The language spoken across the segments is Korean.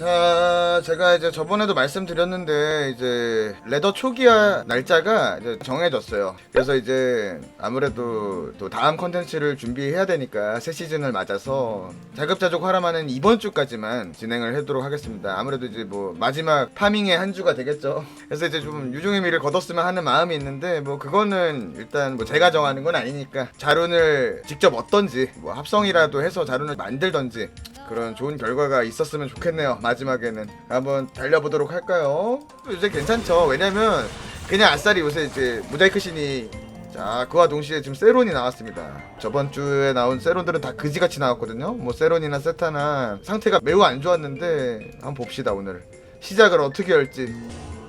자, 제가 이제 저번에도 말씀드렸는데 이제 레더 초기화 날짜가 이제 정해졌어요. 그래서 이제 아무래도 또 다음 컨텐츠를 준비해야 되니까 새 시즌을 맞아서 자급자족 하라마는 이번 주까지만 진행을 하도록 하겠습니다. 아무래도 이제 뭐 마지막 파밍의 한 주가 되겠죠. 그래서 이제 좀 유종의 미를 거뒀으면 하는 마음이 있는데 뭐 그거는 일단 뭐 제가 정하는 건 아니니까 자룬을 직접 얻던지 뭐 합성이라도 해서 자룬을 만들던지 그런 좋은 결과가 있었으면 좋겠네요. 마지막에는 한번 달려보도록 할까요? 요새 괜찮죠. 왜냐면 그냥 아싸리 요새 이제 모자이크 신이 자 그와 동시에 지금 세론이 나왔습니다. 저번 주에 나온 세론들은 다 그지같이 나왔거든요. 뭐 세론이나 세타나 상태가 매우 안 좋았는데 한번 봅시다 오늘 시작을 어떻게 할지.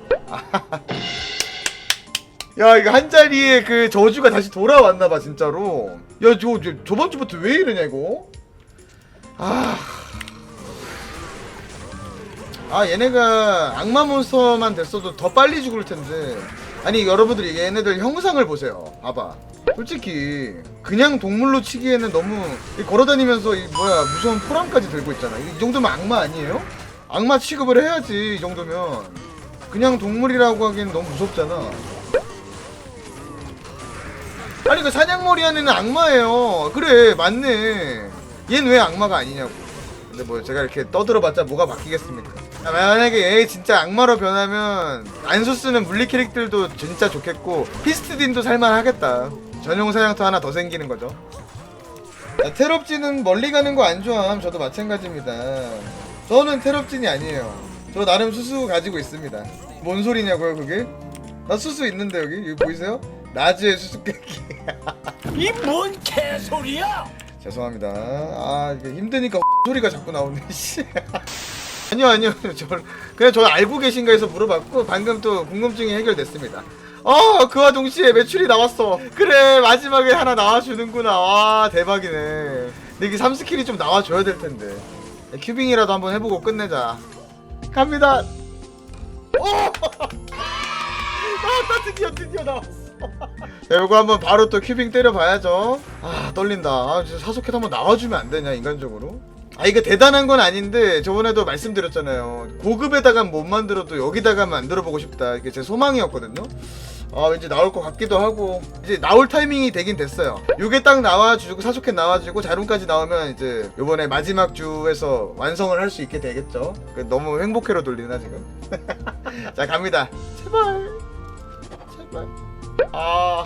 야 이거 한 자리에 그 저주가 다시 돌아왔나봐 진짜로. 야 저, 저 저번 주부터 왜 이러냐 이거? 아. 아 얘네가 악마 몬스터만 됐어도 더 빨리 죽을 텐데. 아니 여러분들이 얘네들 형상을 보세요. 봐봐. 솔직히 그냥 동물로 치기에는 너무 이 걸어다니면서 이 뭐야 무서운 포랑까지 들고 있잖아. 이 정도면 악마 아니에요? 악마 취급을 해야지 이 정도면. 그냥 동물이라고 하기엔 너무 무섭잖아. 아니 그 사냥머리 애는 악마예요. 그래 맞네. 얘는 왜 악마가 아니냐고 근데 뭐 제가 이렇게 떠들어봤자 뭐가 바뀌겠습니까? 아, 만약에 얘 진짜 악마로 변하면 안수 쓰는 물리 캐릭들도 진짜 좋겠고 피스트딘도 살만하겠다. 전용 사냥터 하나 더 생기는 거죠. 야, 테럽진은 멀리 가는 거 안 좋아함. 저도 마찬가지입니다. 저는 테럽진이 아니에요. 저 나름 수수 가지고 있습니다. 뭔 소리냐고요 그게? 나 수수 있는데 여기? 여기 보이세요? 나즈의 수수께끼. 이 뭔 개소리야? 죄송합니다. 아 이게 힘드니까 소리가 자꾸 나오네. 씨. 아니요 아니요 저 그냥 저 알고 계신가 해서 물어봤고 방금 또 궁금증이 해결됐습니다. 어 그와 동시에 매출이 나왔어. 그래 마지막에 하나 나와주는구나. 와 대박이네. 근데 이게 3스킬이 좀 나와줘야 될 텐데. 큐빙이라도 한번 해보고 끝내자. 갑니다. 오! 나왔다 드디어 드디어 나왔어. 자, 요거 한번 바로 또 큐빙 때려봐야죠. 아, 떨린다. 아, 진짜 사소켓 한번 나와주면 안 되냐, 인간적으로? 아, 이게 대단한 건 아닌데, 저번에도 말씀드렸잖아요. 고급에다가 못 만들어도 여기다가 만들어보고 싶다. 이게 제 소망이었거든요. 아, 왠지 나올 것 같기도 하고, 이제 나올 타이밍이 되긴 됐어요. 요게 딱 나와주고, 사소켓 나와주고, 자룬까지 나오면 이제 요번에 마지막 주에서 완성을 할 수 있게 되겠죠. 그 너무 행복해로 돌리나, 지금? 자, 갑니다. 제발. 제발. 아.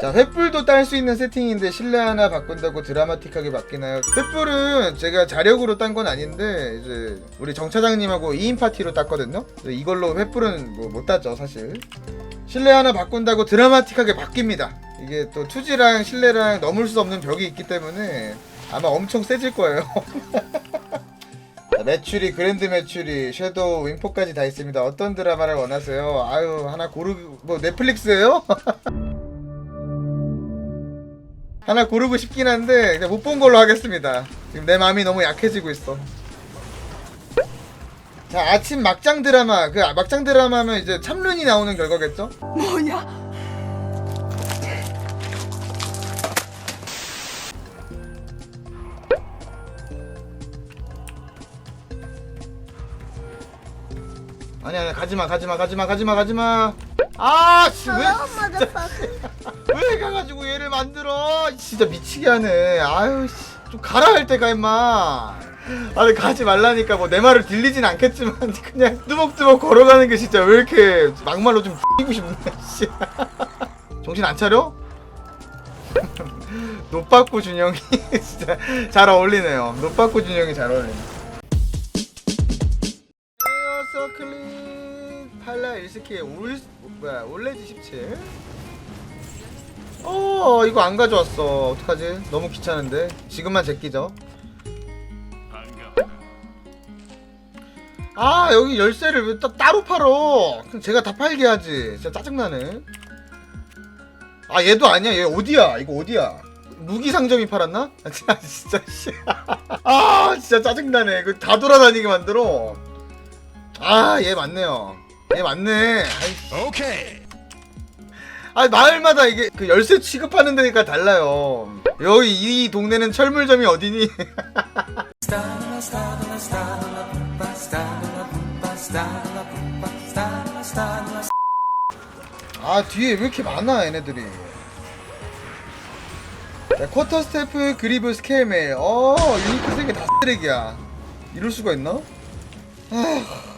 자, 횃불도 딸 수 있는 세팅인데 실내 하나 바꾼다고 드라마틱하게 바뀌나요? 횃불은 제가 자력으로 딴 건 아닌데 이제 우리 정 차장님하고 2인 파티로 땄거든요. 이걸로 횃불은 뭐못 따죠, 사실. 실내 하나 바꾼다고 드라마틱하게 바뀝니다. 이게 또 투지랑 실내랑 넘을 수 없는 벽이 있기 때문에 아마 엄청 세질 거예요. 자, 매출이 그랜드 매출이 섀도우 윙포까지 다 있습니다. 어떤 드라마를 원하세요? 아유 하나 고르고 뭐 넷플릭스예요? 하나 고르고 싶긴 한데 못본 걸로 하겠습니다. 지금 내 마음이 너무 약해지고 있어. 자 아침 막장 드라마 그 막장 드라마면 이제 참눈이 나오는 결과겠죠? 뭐냐? 아니 아니 가지마 가지마 가지마 가지마 가지마. 아씨왜 진짜. 왜 가가지고 얘를 만들어? 진짜 미치게 하네. 아유 씨. 좀 가라 할 때가 임마. 아니 가지 말라니까 뭐 내 말을 들리진 않겠지만 그냥 뚜벅뚜벅 걸어가는 게 진짜 왜 이렇게 막말로 좀 X이고 싶네 씨. 정신 안 차려? 노빠꾸 준영이 진짜 잘 어울리네요. 노빠꾸 준영이 잘 어울리네 1스키 올 뭐야 올레지 17 어 이거 안 가져왔어. 어떡하지? 너무 귀찮은데? 지금만 제끼죠. 아 여기 열쇠를 왜 따, 따로 팔어? 그럼 제가 다 팔게 하지. 진짜 짜증나네. 아 얘도 아니야. 얘 어디야. 이거 어디야. 무기 상점이 팔았나? 아, 진짜 씨. 아 진짜 짜증나네. 그 다 돌아다니게 만들어. 아 얘 맞네요 얘 맞네 아이, 오케이. 아 마을마다 이게 그 열쇠 취급하는 데니까 달라요 여기 이 동네는 철물점이 어디니? 아 뒤에 왜 이렇게 많아 얘네들이 야, 쿼터 스태프 그리브 스케일메일 어 유니크 세개 다 쓰레기야 이럴 수가 있나? 아.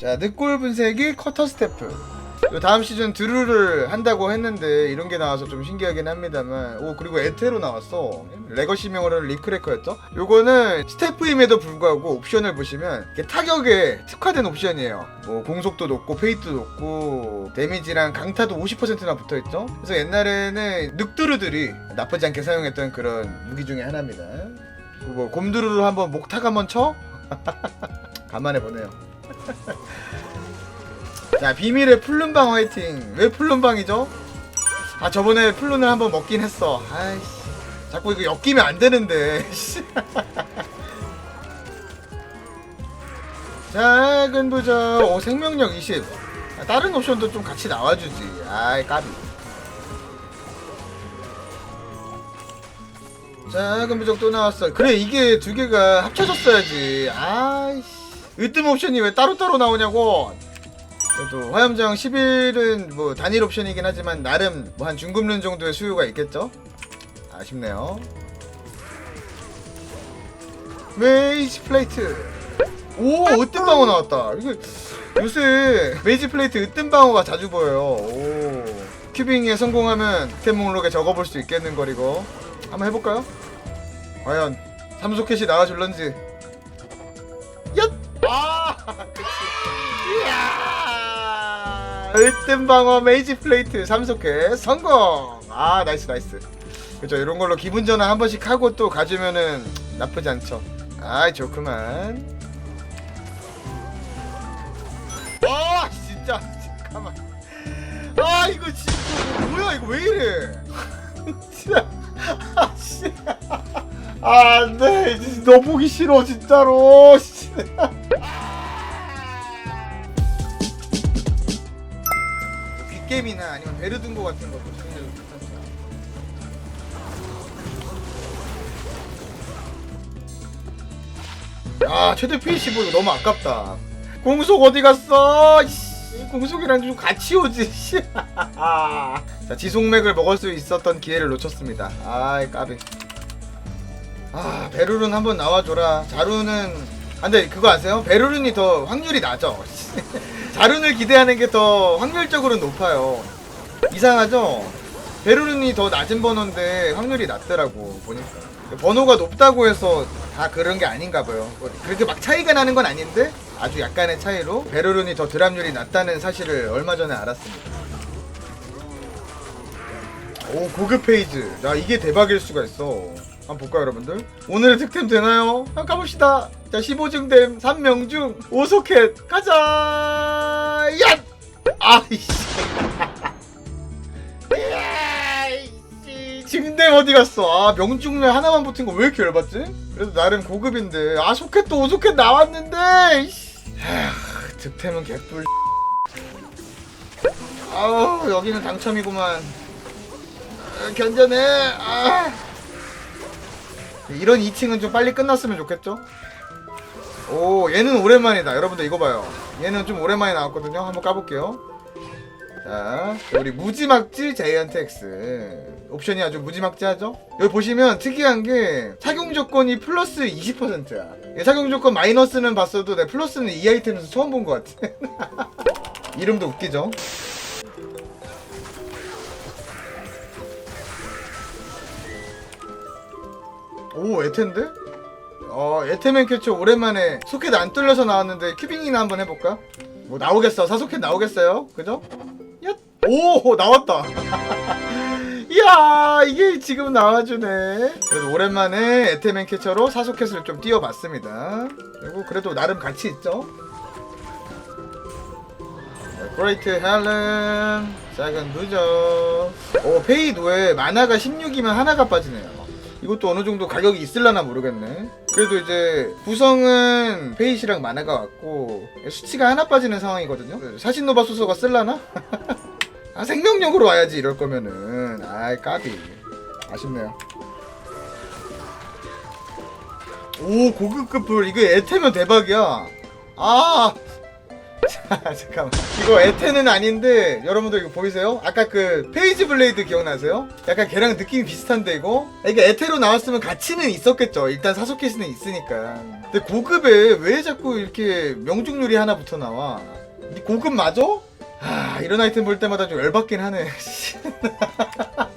자 늑골 분쇄기 쿼터 스태프. 요 다음 시즌 드루를 한다고 했는데 이런 게 나와서 좀 신기하긴 합니다만 오 그리고 에테로 나왔어. 레거시 명으로는 리크래커였죠? 요거는 스태프임에도 불구하고 옵션을 보시면 타격에 특화된 옵션이에요. 뭐 공속도 높고 페이트도 높고 데미지랑 강타도 50%나 붙어있죠? 그래서 옛날에는 늑드루들이 나쁘지 않게 사용했던 그런 무기 중에 하나입니다. 뭐 곰드루를 한번 목탁 한번 쳐? 간만에 보네요 자 비밀의 플룬방 화이팅. 왜 플룬방이죠? 아 저번에 플룬을 한번 먹긴 했어. 아이씨. 자꾸 이거 엮이면 안 되는데 씨. 작은 부적 오 생명력 20 아, 다른 옵션도 좀 같이 나와주지. 아이 까비. 작은 부적 또 나왔어. 그래 이게 두 개가 합쳐졌어야지. 아이씨 으뜸 옵션이 왜 따로따로 나오냐고 그래도 화염장 11은 뭐 단일 옵션이긴 하지만 나름 뭐 한 중급륜 정도의 수요가 있겠죠? 아쉽네요. 메이지 플레이트. 오, 으뜸 방어 나왔다. 이거 요새 메이지 플레이트 으뜸 방어가 자주 보여요. 오. 큐빙에 성공하면 템 목록에 적어볼 수 있겠는 거리고. 한번 해볼까요? 과연 삼소켓이 나와줄런지. 얏! 아, 그치. 이야! 으뜸 방어 메이지 플레이트 삼속회 성공! 아, 나이스, 나이스. 그죠, 이런 걸로 기분 전환 한 번씩 하고 또 가주면은 나쁘지 않죠. 아이, 좋구만. 아, 진짜. 잠깐만. 아, 이거 진짜. 뭐야, 이거 왜 이래? 진짜. 아, 씨. 아, 안 돼. 너 보기 싫어, 진짜로. 씨. 빅 게임이나 아니면 베르둥고 같은 것도 굉장히 괜찮죠. 아 최대 PH5 이거 너무 아깝다. 공속 어디 갔어? 씨, 공속이랑 좀 같이 오지. 씨. 자 지속맥을 먹을 수 있었던 기회를 놓쳤습니다. 아이 까비. 아 베르룬 한번 나와줘라. 자루는 아, 근데 그거 아세요? 베르룬이 더 확률이 낮아. 자룬을 기대하는 게 더 확률적으로 높아요. 이상하죠? 베르룬이 더 낮은 번호인데 확률이 낮더라고 보니까. 번호가 높다고 해서 다 그런 게 아닌가 봐요. 뭐 그렇게 막 차이가 나는 건 아닌데 아주 약간의 차이로 베르룬이 더 드랍률이 낮다는 사실을 얼마 전에 알았습니다. 오 고급 페이지. 나 이게 대박일 수가 있어. 한번 볼까요 여러분들? 오늘의 득템 되나요? 한번 가봅시다. 자 15증댐 3명 중 5소켓 가자. 야! 아이씨. 야이씨. 증댐 어디 갔어? 아 명중매 하나만 붙은 거 왜 이렇게 열받지? 그래도 나름 고급인데 아 소켓도 5소켓 나왔는데. 에휴, 득템은 개뿔. 아우 여기는 당첨이구만. 아, 견뎌내. 아. 이런 2층은 좀 빨리 끝났으면 좋겠죠? 오 얘는 오랜만이다. 여러분들 이거 봐요. 얘는 좀 오랜만에 나왔거든요. 한번 까볼게요. 자 우리 무지막지 자이언트 X. 옵션이 아주 무지막지하죠? 여기 보시면 특이한 게 착용 조건이 플러스 20%야. 착용 조건 마이너스는 봤어도 내 플러스는 이 아이템에서 처음 본 것 같아. 이름도 웃기죠? 오 에텐데? 어 에테맨 캐쳐 오랜만에 소켓 안 뚫려서 나왔는데 큐빙이나 한번 해볼까? 뭐 나오겠어 사소켓 나오겠어요? 그죠? 야! 오 나왔다 이야 이게 지금 나와주네 그래도 오랜만에 에테맨 캐쳐로 사소켓을 좀 띄워봤습니다 그리고 그래도 나름 가치 있죠 그레이트 헬렌 작은 누저 오 페이 노에 만화가 16이면 하나가 빠지네요 이것도 어느 정도 가격이 있을라나 모르겠네. 그래도 이제 구성은 페이시랑 만화가 왔고 수치가 하나 빠지는 상황이거든요. 사신노바 소서가 쓸라나? 아 생명력으로 와야지 이럴 거면은 아 아이 까비 아쉽네요 오 고급급 불 이거 에테면 대박이야 아 자, 잠깐만 이거 에테는 아닌데 여러분들 이거 보이세요? 아까 그 페이지 블레이드 기억나세요? 약간 걔랑 느낌이 비슷한데 이거? 이게 에테로 나왔으면 가치는 있었겠죠 일단 사소켓은 있으니까 근데 고급에 왜 자꾸 이렇게 명중률이 하나 붙어 나와 이 고급 맞아? 아 이런 아이템 볼 때마다 좀 열받긴 하네